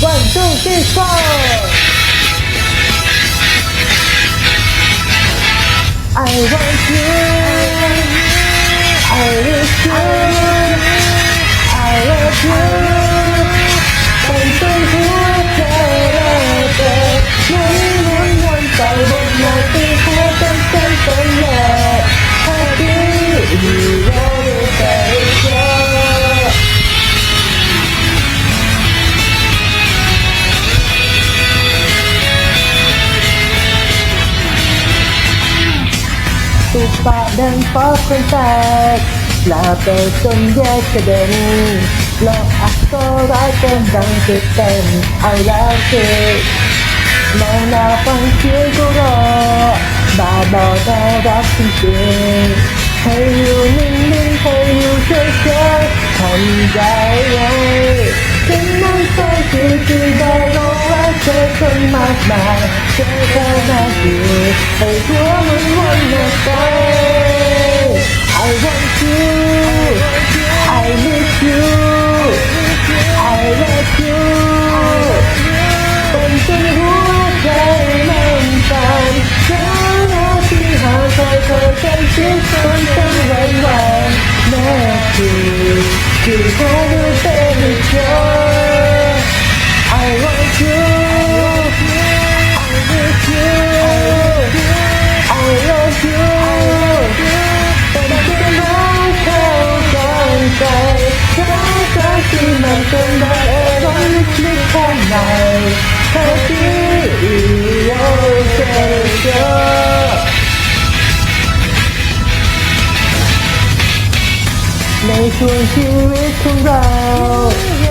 one two three four. I want you. I wish you. I love you Bạn có quên ta. Là về xuân giấc gia đình, Lo ác có gái con đang kịp tên Ao lá kịp Màu là phân chiếu của đó Bà bỏ ra đã xin Hãy yêu mình mình hãy yêu chơi chơi Thành dài ơi. Chính nắng soi chỉ chỉ đầy lâu lá Chơi cơn mát mài Chơi theo mát dịu Hãy น้าฟังเสียงก็รอบาบอแต่รักจริงๆให้อยู่นิ่งๆให้อยู่เฉยๆทำใจไว้ฉันนั้นใจที่ที่ได้รู้ว่าเธอคนมากมายเจอเธอหน้าดีให้หัวมันวนมาไป I want you I miss you I love you เป็นจนหัวใจมันสั่นเช้าแล้วที่หาคอยคอยกันเสียงฝนตั้งวันวันแม่คือคือเธอ ร้อนลึกๆข้างในเธอที่เราเจอเจอในช่วงชีวิตของเรา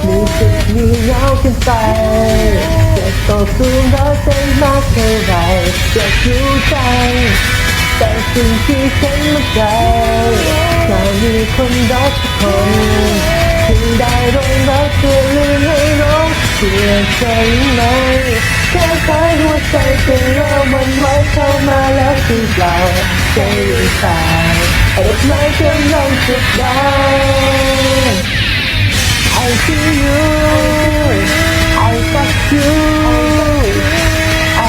มีสุขมีเงากันไปจะต่อสู้เรักได้มากเท่าไรจะอยู่ใจ แต่สิ่งที่ฉันมั่นใจแค่มีคนรักสักคนถึงได้ร้องรักเพื่อลืมให้ร้อง เพื่อใจไหมแค่สายหัวใจเป็นเรามันไว้เข้ามาแล้วคือเราใจตายเอาดอกไม้กำลังสุดได้ I see you I touch you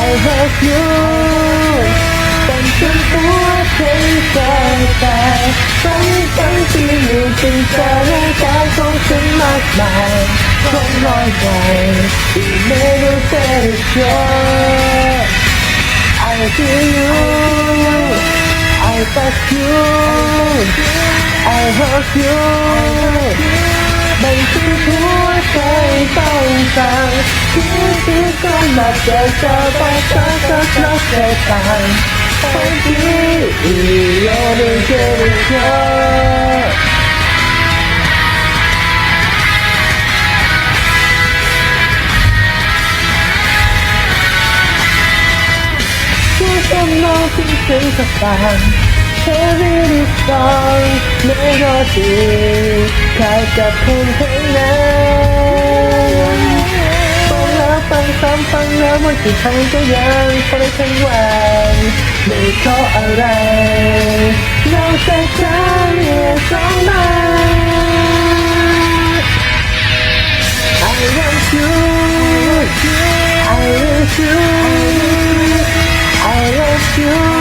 I hurt you เป็นจนหัวใจใจตายฝันฝันที่อยู่จึงจะร่างกายของฉันมากมาย คนน้อยใจที่ไม่รู้จะได้เจอ I feel you I touch you I hurt you มันคือหัวใจต้องการที่ที่ก็มาเจอเจอไปเจอเจอเจอเจอกันคนที่เราได้เจอเจอ ถึงสักการเธอรีบสองไม่รอดีใครจะพูดเพลงนั้นฟังแล้วฟังซ้ำฟังแล้ววันที่ทำก็ยังฟังทั้งวันไม่เพราะอะไรเราแต่ใจเนี่ยสองมา I want you I wish you I love you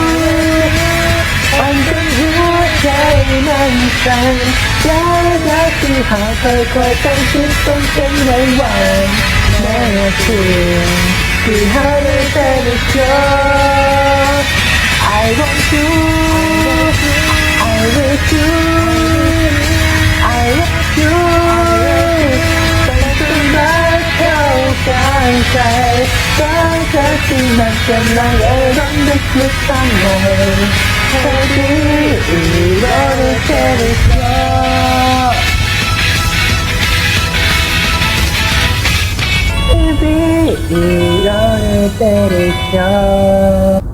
มันแล้วรักที่หาเคยคอยต้องคิดต้องเป็นไว้วันแม้เพียงที่หาได้แต่ไม่เจอ I want you I wish you 이젠 나의 반듯한 땅을 어디로 때릴까 이리 이럴 때릴까